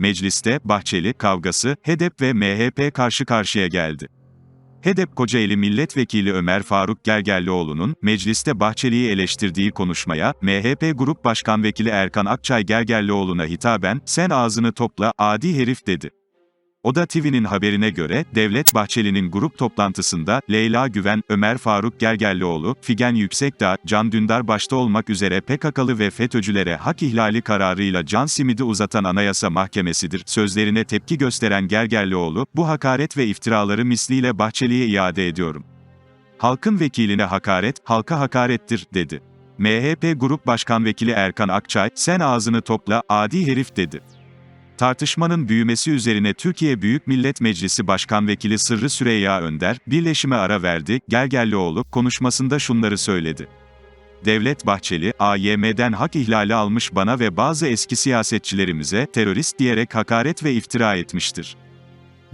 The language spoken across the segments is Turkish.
Mecliste, Bahçeli, kavgası, HEDEP ve MHP karşı karşıya geldi. HEDEP Kocaeli Milletvekili Ömer Faruk Gergerlioğlu'nun, mecliste Bahçeli'yi eleştirdiği konuşmaya, MHP Grup Başkan Vekili Erkan Akçay Gergerlioğlu'na hitaben, sen ağzını topla, adi herif dedi. Oda TV'nin haberine göre, Devlet Bahçeli'nin grup toplantısında, Leyla Güven, Ömer Faruk Gergerlioğlu, Figen Yüksekdağ, Can Dündar başta olmak üzere PKK'lı ve FETÖ'cülere hak ihlali kararıyla can simidi uzatan Anayasa Mahkemesidir, sözlerine tepki gösteren Gergerlioğlu, bu hakaret ve iftiraları misliyle Bahçeli'ye iade ediyorum. Halkın vekiline hakaret, halka hakarettir, dedi. MHP Grup Başkan Vekili Erkan Akçay, sen ağzını topla, adi herif dedi. Tartışmanın büyümesi üzerine Türkiye Büyük Millet Meclisi Başkan Vekili Sırrı Süreyya Önder, birleşime ara verdi, Gergerlioğlu, konuşmasında şunları söyledi. Devlet Bahçeli, AYM'den hak ihlali almış bana ve bazı eski siyasetçilerimize, terörist diyerek hakaret ve iftira etmiştir.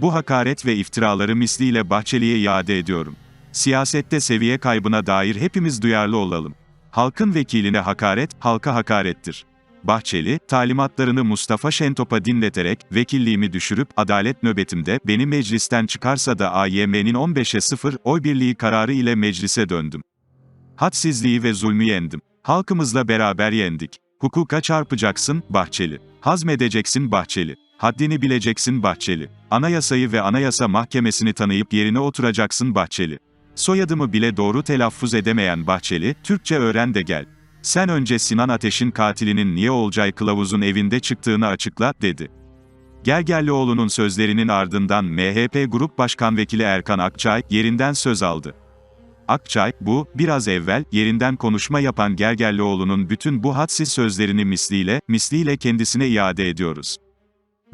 Bu hakaret ve iftiraları misliyle Bahçeli'ye iade ediyorum. Siyasette seviye kaybına dair hepimiz duyarlı olalım. Halkın vekiline hakaret, halka hakarettir. Bahçeli, talimatlarını Mustafa Şentop'a dinleterek, vekilliğimi düşürüp, adalet nöbetimde, beni meclisten çıkarsa da AYM'nin 15'e 0, oy birliği kararı ile meclise döndüm. Hadsizliği ve zulmü yendim. Halkımızla beraber yendik. Hukuka çarpacaksın, Bahçeli. Hazmedeceksin, Bahçeli. Haddini bileceksin, Bahçeli. Anayasayı ve Anayasa Mahkemesini tanıyıp yerine oturacaksın, Bahçeli. Soyadımı bile doğru telaffuz edemeyen Bahçeli, Türkçe öğren de gel. Sen önce Sinan Ateş'in katilinin niye Olcay Kılavuz'un evinde çıktığını açıkla, dedi. Gergerlioğlu'nun sözlerinin ardından MHP Grup Başkan Vekili Erkan Akçay, yerinden söz aldı. Akçay, bu, biraz evvel, yerinden konuşma yapan Gergerlioğlu'nun bütün bu hadsiz sözlerini misliyle, misliyle kendisine iade ediyoruz.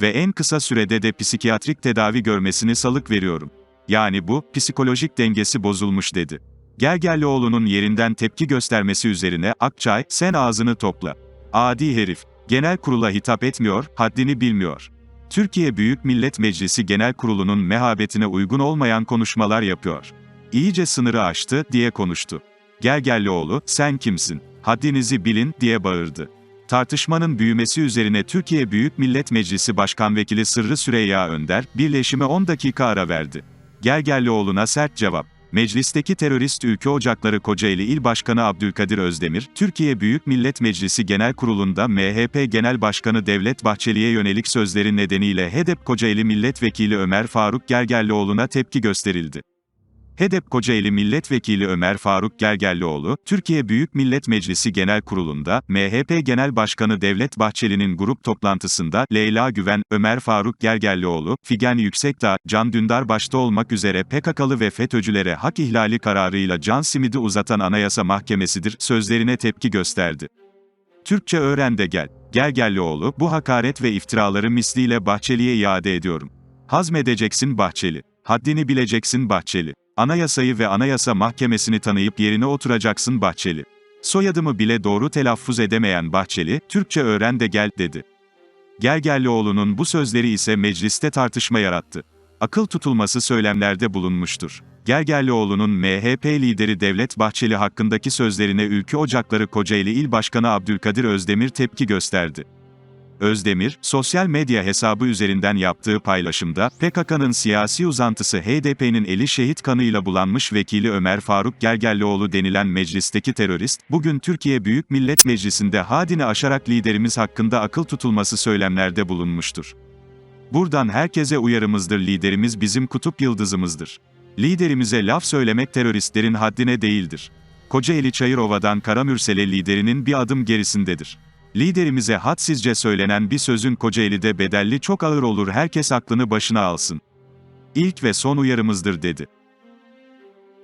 Ve en kısa sürede de psikiyatrik tedavi görmesini salık veriyorum. Yani bu, psikolojik dengesi bozulmuş dedi. Gergerlioğlu'nun yerinden tepki göstermesi üzerine, Akçay, sen ağzını topla. Adi herif. Genel kurula hitap etmiyor, haddini bilmiyor. Türkiye Büyük Millet Meclisi Genel Kurulu'nun mehabetine uygun olmayan konuşmalar yapıyor. İyice sınırı aştı, diye konuştu. Gergerlioğlu, sen kimsin? Haddinizi bilin, diye bağırdı. Tartışmanın büyümesi üzerine Türkiye Büyük Millet Meclisi Başkan Vekili Sırrı Süreyya Önder, birleşime 10 dakika ara verdi. Gergerlioğlu'na sert cevap. Meclisteki terörist Ülke Ocakları Kocaeli İl Başkanı Abdülkadir Özdemir, Türkiye Büyük Millet Meclisi Genel Kurulu'nda MHP Genel Başkanı Devlet Bahçeli'ye yönelik sözleri nedeniyle HEDEP Kocaeli Milletvekili Ömer Faruk Gergerlioğlu'na tepki gösterildi. HEDEP Kocaeli Milletvekili Ömer Faruk Gergerlioğlu, Türkiye Büyük Millet Meclisi Genel Kurulu'nda, MHP Genel Başkanı Devlet Bahçeli'nin grup toplantısında, Leyla Güven, Ömer Faruk Gergerlioğlu, Figen Yüksekdağ, Can Dündar başta olmak üzere PKK'lı ve FETÖ'cülere hak ihlali kararıyla can simidi uzatan Anayasa Mahkemesidir, sözlerine tepki gösterdi. Türkçe öğren de gel. Gergerlioğlu, bu hakaret ve iftiraları misliyle Bahçeli'ye iade ediyorum. Hazmedeceksin Bahçeli. Haddini bileceksin Bahçeli. Anayasayı ve Anayasa Mahkemesini tanıyıp yerine oturacaksın Bahçeli. Soyadımı bile doğru telaffuz edemeyen Bahçeli, Türkçe öğren de gel, dedi. Gergerlioğlu'nun bu sözleri ise mecliste tartışma yarattı. Akıl tutulması söylemlerde bulunmuştur. Gergerlioğlu'nun MHP lideri Devlet Bahçeli hakkındaki sözlerine Ülke Ocakları Kocaeli İl Başkanı Abdülkadir Özdemir tepki gösterdi. Özdemir, sosyal medya hesabı üzerinden yaptığı paylaşımda, PKK'nın siyasi uzantısı HDP'nin eli şehit kanıyla bulanmış vekili Ömer Faruk Gergerlioğlu denilen meclisteki terörist, bugün Türkiye Büyük Millet Meclisi'nde hadini aşarak liderimiz hakkında akıl tutulması söylemlerde bulunmuştur. Buradan herkese uyarımızdır liderimiz bizim kutup yıldızımızdır. Liderimize laf söylemek teröristlerin haddine değildir. Kocaeli Çayırova'dan Karamürsel'e liderinin bir adım gerisindedir. Liderimize hadsizce söylenen bir sözün Kocaeli'de bedelli çok ağır olur herkes aklını başına alsın. İlk ve son uyarımızdır dedi.